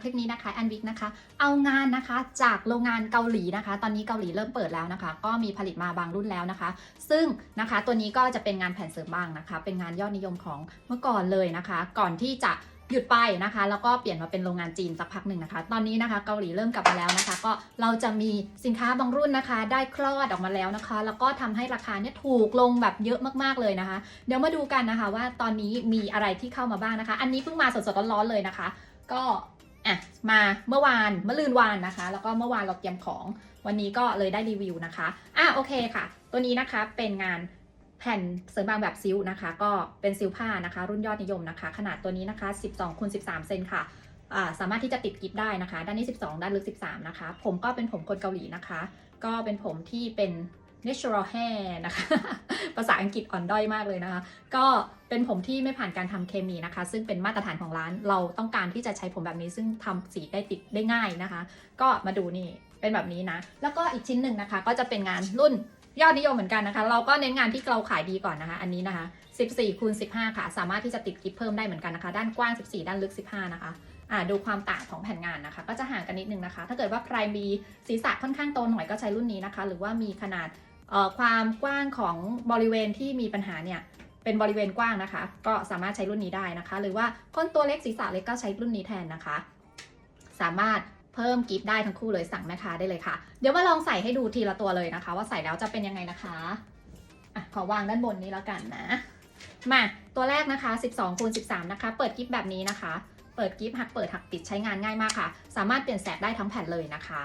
คลิปนี้นะคะแอนวิกนะคะ เอางานนะคะจากโรงงานเกาหลีนะคะ ตอนนี้เกาหลีเริ่มเปิดแล้วนะคะ ก็มีผลิตมาบางรุ่นแล้วนะคะ ซึ่งนะคะตัวนี้ก็จะเป็นงานแผ่นเสริมบ้างนะคะ เป็นงานยอดนิยมของเมื่อก่อนเลยนะคะ ก่อนที่จะหยุดไปนะคะ แล้วก็เปลี่ยนมาเป็นโรงงานจีนสักพักหนึ่งนะคะ ตอนนี้นะคะเกาหลีเริ่มกลับมาแล้วนะคะ ก็เราจะมีสินค้าบางรุ่นนะคะ ได้คลอดออกมาแล้วนะคะ แล้วก็ทำให้ราคาเนี่ยถูกลงแบบเยอะมากๆเลยนะคะ เดี๋ยวมาดูกันนะคะว่าตอนนี้มีอะไรที่เข้ามาบ้างนะคะ อันนี้เพิ่งมาสดๆร้อนๆเลยนะคะ ก็ อะมาเมื่อวานเมื่อลืนวานนะคะ แล้วก็เมื่อวานเราเตรียมของวันนี้ก็เลยได้รีวิวนะคะอะโอเคค่ะ ตัวนี้นะคะเป็นงานแผ่นเสริมบางแบบซิลนะคะ ก็เป็นซิลผ้านะคะ รุ่นยอดนิยมนะคะ ขนาดตัวนี้นะคะ 12คูณ13 เซนค่ะอ่าสามารถที่จะติดกิฟได้นะคะ ด้านนี้ 12 ด้านลึก 13 นะคะ ผมก็เป็นผมคนเกาหลีนะคะ ก็เป็นผมที่เป็น natural hair นะคะ ภาษาอังกฤษอ่อนด้อยมากเลยนะคะ ก็เป็นผมที่ไม่ผ่านการทำเคมีนะคะ ซึ่งเป็นมาตรฐานของร้าน เราต้องการที่จะใช้ผมแบบนี้ซึ่งทำสีได้ติดได้ง่ายนะคะ ก็มาดูนี่เป็นแบบนี้นะ แล้วก็อีกชิ้นหนึ่งนะคะ ก็จะเป็นงานรุ่นยอดนิยมเหมือนกันนะคะ เราก็เน้นงานที่เราขายดีก่อนนะคะ อันนี้นะคะ 14คูณ15 ค่ะ สามารถที่จะติดกิฟเพิ่มได้เหมือนกันนะคะ ด้านกว้าง 14 ด้านลึก 15 นะคะอ่าดูความต่างของแผ่นงานนะคะ ก็จะห่างกันนิดนึงนะคะ ถ้าเกิดว่าใครมีศีรษะค่อนข้างโตหน่อยก็ใช้รุ่นนี้นะคะ หรือว่ามีขนาด ความกว้างของบริเวณที่มีปัญหาเนี่ยเป็นบริเวณกว้างนะคะ ก็สามารถใช้รุ่นนี้ได้นะคะ หรือว่าคนตัวเล็กศีรษะเล็กก็ใช้รุ่นนี้แทนนะคะ สามารถเพิ่มกิฟต์ได้ทั้งคู่เลยสั่งแม่ค้าได้เลยค่ะ เดี๋ยวมาลองใส่ให้ดูทีละตัวเลยนะคะ ว่าใส่แล้วจะเป็นยังไงนะคะอะขอวางด้านบนนี้แล้วกันนะ มาตัวแรกนะคะ 12คูณ13 นะคะ เปิดกิฟต์แบบนี้นะคะ เปิดกิฟต์หักเปิดหักปิดใช้งานง่ายมากค่ะ สามารถเปลี่ยนแสกได้ทั้งแผ่นเลยนะคะ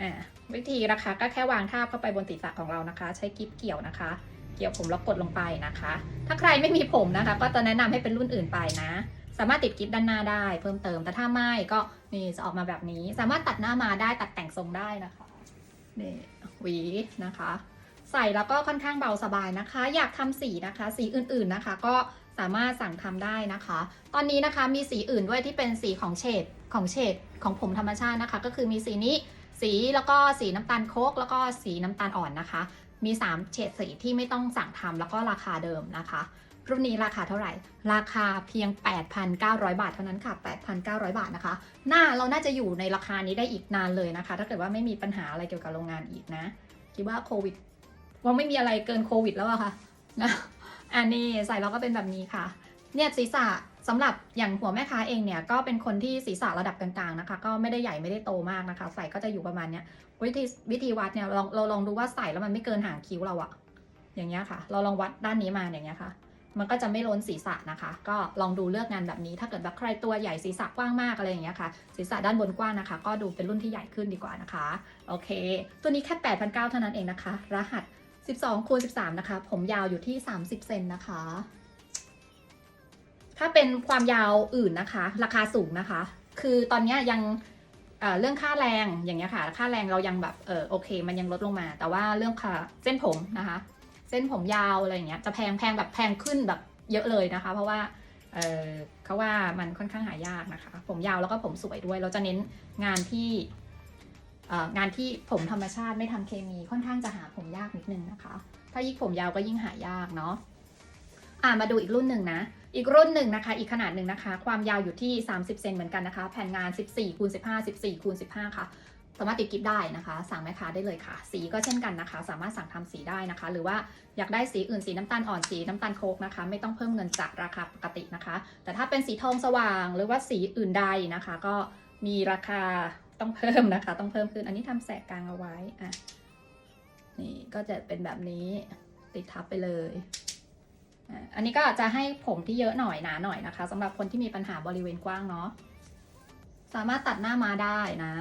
อ่าวิธีนะคะก็แค่วางทาบเข้าไปบนศีรษะของเรานะคะ ใช้กิฟต์เกี่ยวนะคะ เกี่ยวผมแล้วกดลงไปนะคะ ถ้าใครไม่มีผมนะคะ ก็จะแนะนำให้เป็นรุ่นอื่นไปนะ สามารถติดกิฟต์ด้านหน้าได้เพิ่มเติม แต่ถ้าไม่ก็นี่จะออกมาแบบนี้ สามารถตัดหน้ามาได้ตัดแต่งทรงได้นะคะนี่หวีนะคะ ใส่แล้วก็ค่อนข้างเบาสบายนะคะ อยากทำสีนะคะ สีอื่นๆนะคะ ก็สามารถสั่งทำได้นะคะ ตอนนี้นะคะมีสีอื่นด้วยที่เป็นสีของเฉดของเฉดของผมธรรมชาตินะคะ ก็คือมีสีนี้ สีแล้วก็สีน้ำตาลโคกแล้วก็สีน้ำตาลอ่อนนะคะ มี 3 เฉดสีที่ไม่ต้องสั่งทำแล้วก็ราคาเดิมนะคะ รุ่นนี้ราคาเท่าไหร่ ราคาเพียง 8,900 บาทเท่านั้นค่ะ 8,900 บาทนะคะ หน้าเราน่าจะอยู่ในราคานี้ได้อีกนานเลยนะคะ ถ้าเกิดว่าไม่มีปัญหาอะไรเกี่ยวกับโรงงานอีกนะ คิดว่าโควิดว่าไม่มีอะไรเกินโควิดแล้วอะค่ะนะอันนี้ใส่แล้วก็เป็นแบบนี้ค่ะ เนี่ยศีรษะ สำหรับอย่างหัวแม่ค้าเองเนี่ยก็เป็นคนที่ศีรษะระดับกลางๆนะคะ ก็ไม่ได้ใหญ่ไม่ได้โตมากนะคะ ใส่ก็จะอยู่ประมาณเนี้ยวิธีวิธีวัดเนี่ยเราลองเราลองดูว่าใส่แล้วมันไม่เกินหางคิ้วเราอะอย่างเงี้ยค่ะ เราลองวัดด้านนี้มาอย่างเงี้ยค่ะ มันก็จะไม่ล้นศีรษะนะคะ ก็ลองดูเลือกงานแบบนี้ ถ้าเกิดแบบใครตัวใหญ่ศีรษะกว้างมากอะไรอย่างเงี้ยค่ะ ศีรษะด้านบนกว้างนะคะ ก็ดูเป็นรุ่นที่ใหญ่ขึ้นดีกว่านะคะ โอเค ตัวนี้แค่8,900เท่านั้นเองนะคะ รหัส 12คูณ13 นะคะ ผมยาวอยู่ที่ 30 เซนนะคะ ถ้าเป็นความยาวอื่นนะคะ ราคาสูงนะคะ คือตอนนี้ยังเเรื่องค่าแรงอย่างเงี้ยค่ะ ค่าแรงเรายังแบบเออโอเค มันยังลดลงมา แต่ว่าเรื่องค่าเส้นผมนะคะ เส้นผมยาวอะไรอย่างเงี้ยจะแพงแพงแบบแพงขึ้นแบบเยอะเลยนะคะ เพราะว่าเออเขาว่ามันค่อนข้างหายากนะคะ ผมยาวแล้วก็ผมสวยด้วย เราจะเน้นงานที่เอ่องานที่ผมธรรมชาติไม่ทำเคมีค่อนข้างจะหาผมยากนิดนึงนะคะ ถ้ายิ่งผมยาวก็ยิ่งหายากเนาะอ่ามาดูอีกรุ่นหนึ่งนะ อีกรุ่นหนึ่งนะคะ อีกขนาดหนึ่งนะคะ ความยาวอยู่ที่ 30 เซนเหมือนกันนะคะ แผ่นงาน 14คูณ15 14คูณ15 ค่ะ สามารถติดกิฟต์ได้นะคะ สั่งแม่ค้าได้เลยค่ะ สีก็เช่นกันนะคะ สามารถสั่งทำสีได้นะคะ หรือว่าอยากได้สีอื่นสีน้ำตาลอ่อนสีน้ำตาลโคกนะคะ ไม่ต้องเพิ่มเงินจากราคาปกตินะคะ แต่ถ้าเป็นสีทองสว่างหรือว่าสีอื่นใดนะคะ ก็มีราคาต้องเพิ่มนะคะ ต้องเพิ่มขึ้น อันนี้ทำแสกกลางเอาไว้อะนี่ก็จะเป็นแบบนี้ติดทับไปเลย อันนี้ก็จะให้ผมที่เยอะหน่อยหนาหน่อยนะคะสำหรับคนที่มีปัญหาบริเวณกว้างเนาะสามารถตัดหน้ามาได้นะ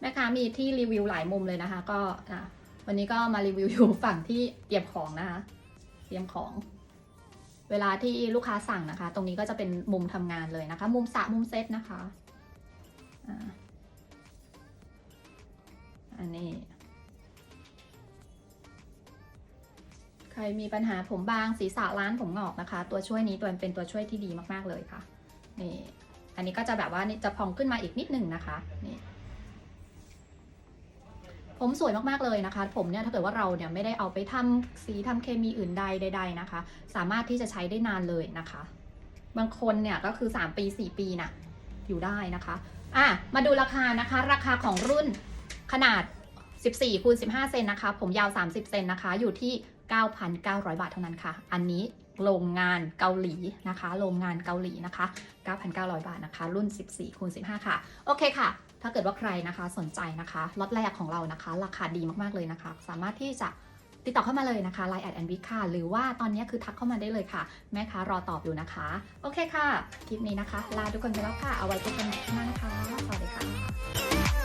แม่ค้ามีที่รีวิวหลายมุมเลยนะคะ ก็อะวันนี้ก็มารีวิวอยู่ฝั่งที่เตรียมของนะคะ เตรียมของ เวลาที่ลูกค้าสั่งนะคะ ตรงนี้ก็จะเป็นมุมทำงานเลยนะคะ มุมสระมุมเซตนะคะอันนี้ รมีปัญหาผมบางศีรษะล้านผมงอกนะคะ ตัวช่วยนี้ตัวเป็นตัวช่วยที่ดีมากๆเลยค่ะนี่อันนี้ก็จะแบบว่านี่จะพองขึ้นมาอีกนิดหนึ่งนะคะนี่ผมสวยมากๆเลยนะคะ ผมเนี่ยถ้าเกิดว่าเราเนี่ยไม่ได้เอาไปทำสีทำเคมีอื่นใดใด ๆนะคะ สามารถที่จะใช้ได้นานเลยนะคะ บางคนเนี่ยก็คือ 3 ปี 4 ปีนะอยู่ได้นะคะอะมาดูราคานะคะ ราคาของรุ่นขนาด 14คูณ15 เซนนะคะ ผมยาว 30 เซนนะคะ อยู่ที่ 9,900 บาทเท่านั้นค่ะ อันนี้โรงงานเกาหลีนะคะ โรงงานเกาหลีนะคะ 9,900 บาทนะคะ รุ่น 14คูณ15 ค่ะ โอเคค่ะ ถ้าเกิดว่าใครนะคะสนใจนะคะล็อตแรกของเรานะคะ ราคาดีมากๆเลยนะคะ สามารถที่จะติดต่อเข้ามาเลยนะคะ Line แอดแอนวิค่ะ หรือว่าตอนนี้คือทักเข้ามาได้เลยค่ะ แม่ค้ารอตอบอยู่นะคะ โอเคค่ะ คลิปนี้นะคะ ลาทุกคนไปแล้วค่ะ เอาไว้พบกันใหม่ครั้งหน้านะคะ สวัสดีค่ะ